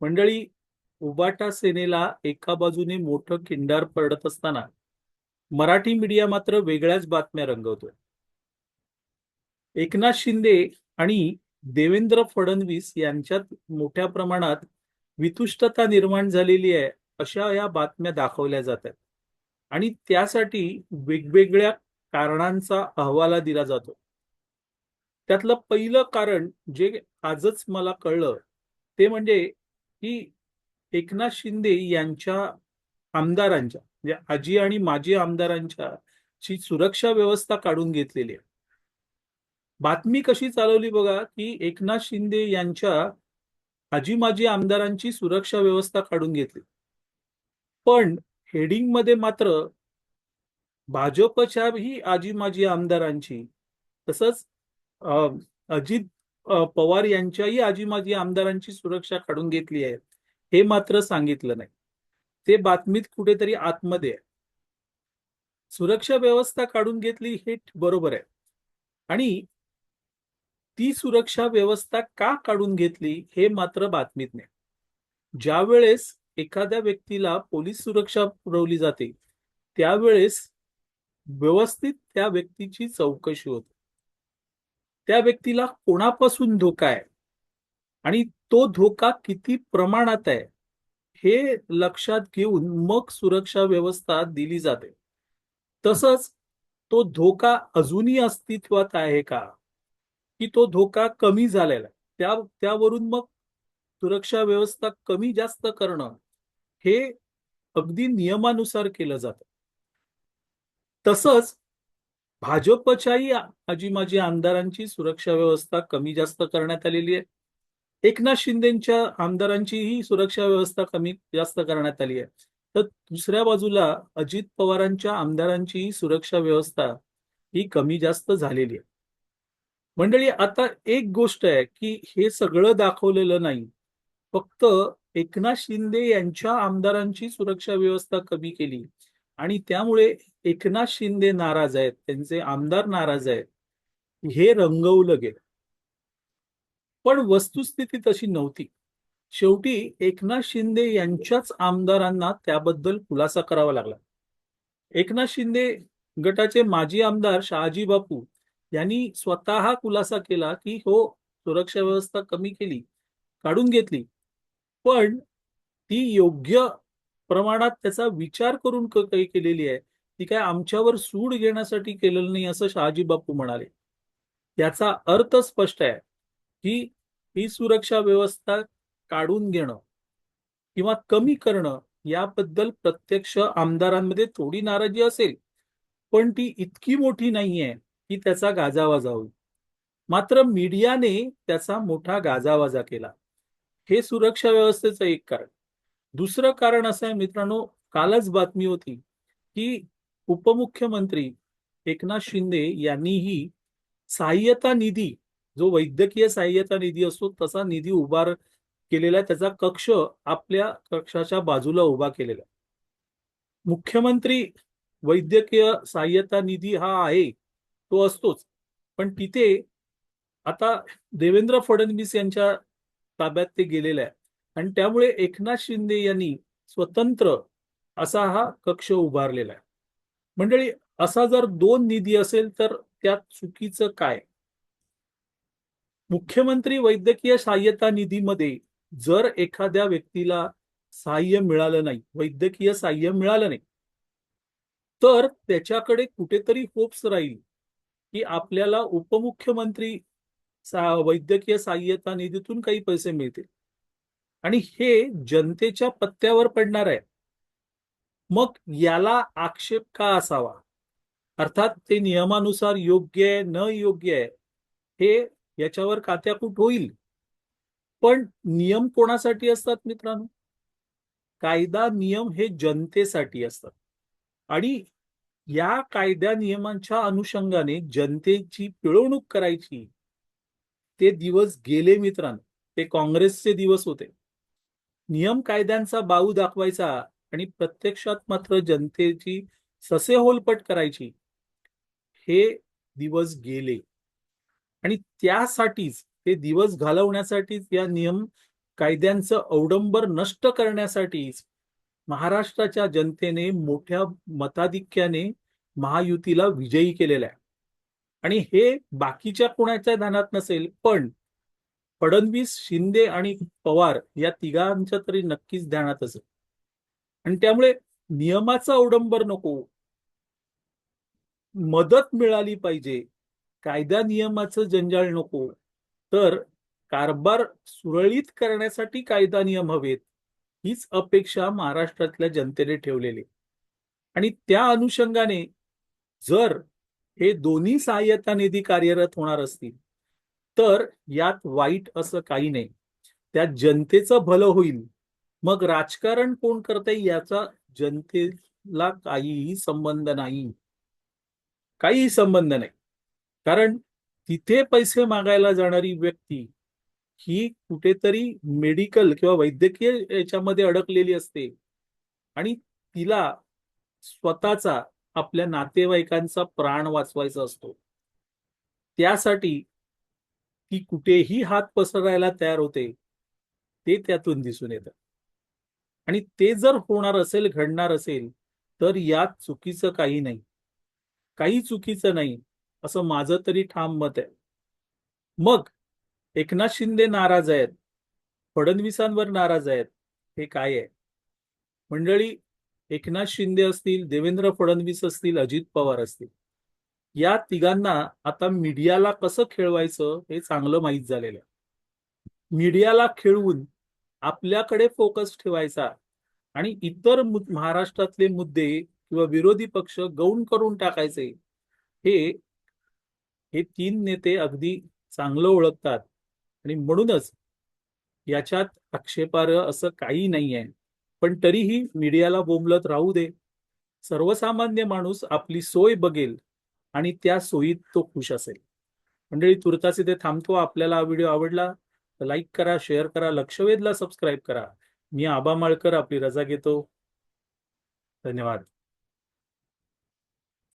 मंडळी उबाटा सेनेला एका बाजूने मोठं किंडार पडत असताना मराठी मीडिया मात्र वेगळ्याच बातम्या रंगवतोय एकनाथ शिंदे आणि देवेंद्र फडणवीस यांच्यात मोठ्या प्रमाणात वितुष्टता निर्माण झालेली आहे अशा या बातम्या दाखवल्या जात आहेत आणि त्यासाठी वेगवेगळ्या कारणांचा अहवाला दिला जातो. त्यातलं पहिलं कारण जे आजच मला कळलं ते म्हणजे की एकनाथ शिंदे यांच्या आमदारांच्या म्हणजे आजी आणि माजी आमदारांच्या ची सुरक्षा व्यवस्था काढून घेतलेली आहे. बातमी कशी चालवली बघा की एकनाथ शिंदे यांच्या आजी माजी आमदारांची सुरक्षा व्यवस्था काढून घेतली. पण हेडिंगमध्ये मात्र भाजपच्याही आजी माजी आमदारांची तसंच अं, अजित पवार यांच्याही आजी माजी आमदारांची सुरक्षा काढून घेतली आहे. हे मात्र सांगितलं नाही. ते बातमीत कुठेतरी आतमध्ये आहे. सुरक्षा व्यवस्था काढून घेतली हे बरोबर आहे. आणि ती सुरक्षा व्यवस्था का काढून घेतली हे मात्र बातमीत नाही. ज्या वेळेस एखाद्या व्यक्तीला पोलीस सुरक्षा पुरवली जाते त्यावेळेस व्यवस्थित त्या व्यक्तीची चौकशी होते. त्या व्यक्तीला कोणापासून धोका आहे? आणि तो धोका किती प्रमाणात आहे? हे लक्षात घेऊन मग सुरक्षा व्यवस्था दिली जाते. तसंच तो धोका अजूनही अस्तित्वात आहे का? की तो धोका कमी झालेला त्या त्यावरून मग सुरक्षा व्यवस्था कमी जास्त करणं हे अगदी नियमानुसार केलं जातं. तसंच भाजपच्याही आजी माजी आमदारांची सुरक्षा व्यवस्था कमी जास्त करण्यात आलेली आहे. एकनाथ शिंदेच्या आमदारांचीही सुरक्षा व्यवस्था कमी जास्त करण्यात आली आहे. तर दुसऱ्या बाजूला अजित पवारांच्या आमदारांचीही सुरक्षा व्यवस्था ही कमी जास्त झालेली आहे. मंडळी आता एक गोष्ट आहे की हे सगळं दाखवलेलं नाही. फक्त एकनाथ शिंदे यांच्या आमदारांची सुरक्षा व्यवस्था कमी केली. आणि त्यामुळे एकनाथ शिंदे नाराज आहेत त्यांचे आमदार नाराज आहेत हे रंगवलं गेलं. पण वस्तुस्थिती तशी नव्हती. शेवटी एकनाथ शिंदे यांच्याच आमदारांना त्याबद्दल खुलासा करावा लागला. एकनाथ शिंदे गटाचे माजी आमदार शहाजी बापू यांनी स्वतः खुलासा केला की हो सुरक्षा व्यवस्था कमी केली काढून घेतली. पण ती योग्य प्रमाणात त्याचा विचार करून काही केलेली आहे. ती काय आमच्यावर सूड घेण्यासाठी केलेलं नाही असं शहाजी बापू म्हणाले. याचा अर्थ स्पष्ट आहे की ही सुरक्षा व्यवस्था काढून घेणं किंवा कमी करणं याबद्दल प्रत्यक्ष आमदारांमध्ये थोडी नाराजी असेल पण ती इतकी मोठी नाहीये की त्याचा गाजावाजा होईल. मात्र मीडियाने त्याचा मोठा गाजावाजा केला. हे सुरक्षा व्यवस्थेचं एक कारण. दुसरं कारण असं आहे मित्रांनो कालच बातमी होती की उपमुख्यमंत्री एकनाथ शिंदे यांनीही सहाय्यता निधी जो वैद्यकीय सहाय्यता निधी असतो तसा निधी उभार केलेला आहे. त्याचा कक्ष आपल्या कक्षाच्या बाजूला उभा केलेला आहे. मुख्यमंत्री वैद्यकीय सहाय्यता निधी हा आहे तो असतोच. पण तिथे आता देवेंद्र फडणवीस यांच्या ताब्यात ते गेलेलं आहे. आणि त्यामुळे एकनाथ शिंदे यांनी स्वतंत्र असा हा कक्ष उभारलेला आहे. मंडळी असा जर दोन निधी असेल तर त्यात चुकीचं काय? मुख्यमंत्री वैद्यकीय सहाय्यता निधीमध्ये जर एखाद्या व्यक्तीला सहाय्य मिळालं नाही वैद्यकीय सहाय्य मिळालं नाही तर त्याच्याकडे कुठेतरी होप्स राहील की आपल्याला उपमुख्यमंत्री सा- वैद्यकीय सहाय्यता निधीतून काही पैसे मिळतील. आणि हे जनतेच्या पत्त्यावर पडणार आहे. मग याला आक्षेप का असावा? अर्थात ते नियमानुसार योग्य आहे न योग्य आहे हे याच्यावर कात्याकूट होईल. पण नियम कोणासाठी असतात मित्रांनो? कायदा नियम हे जनतेसाठी असतात. आणि या कायद्या नियमांच्या अनुषंगाने जनतेची पिळवणूक करायची. ते दिवस गेले मित्रांनो. ते काँग्रेसचे दिवस होते. नियम कायद्यांचा बाऊ दाखवायचा आणि प्रत्यक्षात मात्र जनतेची ससे होलपट करायची हे दिवस गेले. आणि त्यासाठीच ते दिवस घालवण्यासाठीच या नियम कायद्यांचं अवडंबर नष्ट करण्यासाठीच महाराष्ट्राच्या जनतेने मोठ्या मताधिक्याने महायुतीला विजयी केलेला आहे आणि हे बाकीच्या कोणाच्या ध्यानात नसेल पण फडणवीस शिंदे आणि पवार या तिघांच्या तरी नक्कीच ध्यानात असेल. आणि त्यामुळे नियमाचा अवडंबर नको. मदत मिळाली पाहिजे. कायदा नियमाचं जंजाळ नको. तर कारभार सुरळीत करण्यासाठी कायदा नियम हवेत. हीच अपेक्षा महाराष्ट्रातल्या जनतेने ठेवलेली. आणि त्या अनुषंगाने जर हे दोन्ही सहाय्यता निधी कार्यरत होणार असतील तर यात वाईट असं काही नाही. त्यात जनतेचं भलं होईल. मग राजकारण कोण करते याचा जनतेला काहीही संबंध नाही. काहीही संबंध नाही. कारण तिथे पैसे मागायला जाणारी व्यक्ती ही कुठेतरी मेडिकल किंवा वैद्यकीय याच्यामध्ये अडकलेली असते. आणि तिला स्वतःचा आपल्या नातेवाईकांचा प्राण वाचवायचा असतो. त्यासाठी ती कुठेही हात पसरायला तयार होते ते त्यातून दिसून येतं. आणि ते जर होणार असेल घडणार असेल तर यात चुकीचं काही नाही. काही चुकीचं नाही असं माझं तरी ठाम मत आहे. मग एकनाथ शिंदे नाराज आहेत फडणवीसांवर नाराज आहेत हे काय आहे? मंडळी एकनाथ शिंदे असतील देवेंद्र फडणवीस असतील अजित पवार असतील या तिघांना आता मीडियाला कसं खेळवायचं हे चांगलं माहीत झालेलं आहे. मीडियाला खेळवून आपल्याकडे फोकस ठेवायचा आणि इतर महाराष्ट्रातले मुद्दे किंवा विरोधी पक्ष गौण करून टाकायचे हे हे तीन नेते अगदी चांगलं ओळखतात. आणि म्हणूनच याच्यात आक्षेपार्ह असं काही नाही आहे. पण तरीही मीडियाला बोंबलत राहू दे. सर्वसामान्य माणूस आपली सोय बघेल. आणि त्या सोयीत तो खुश असेल. मंडळी तुर्तास इथे थांबतो. आपल्याला हा व्हिडिओ आवडला तर लाईक करा शेअर करा लक्षवेधला सबस्क्राईब करा. मी आबा माळकर आपली रजा घेतो. धन्यवाद.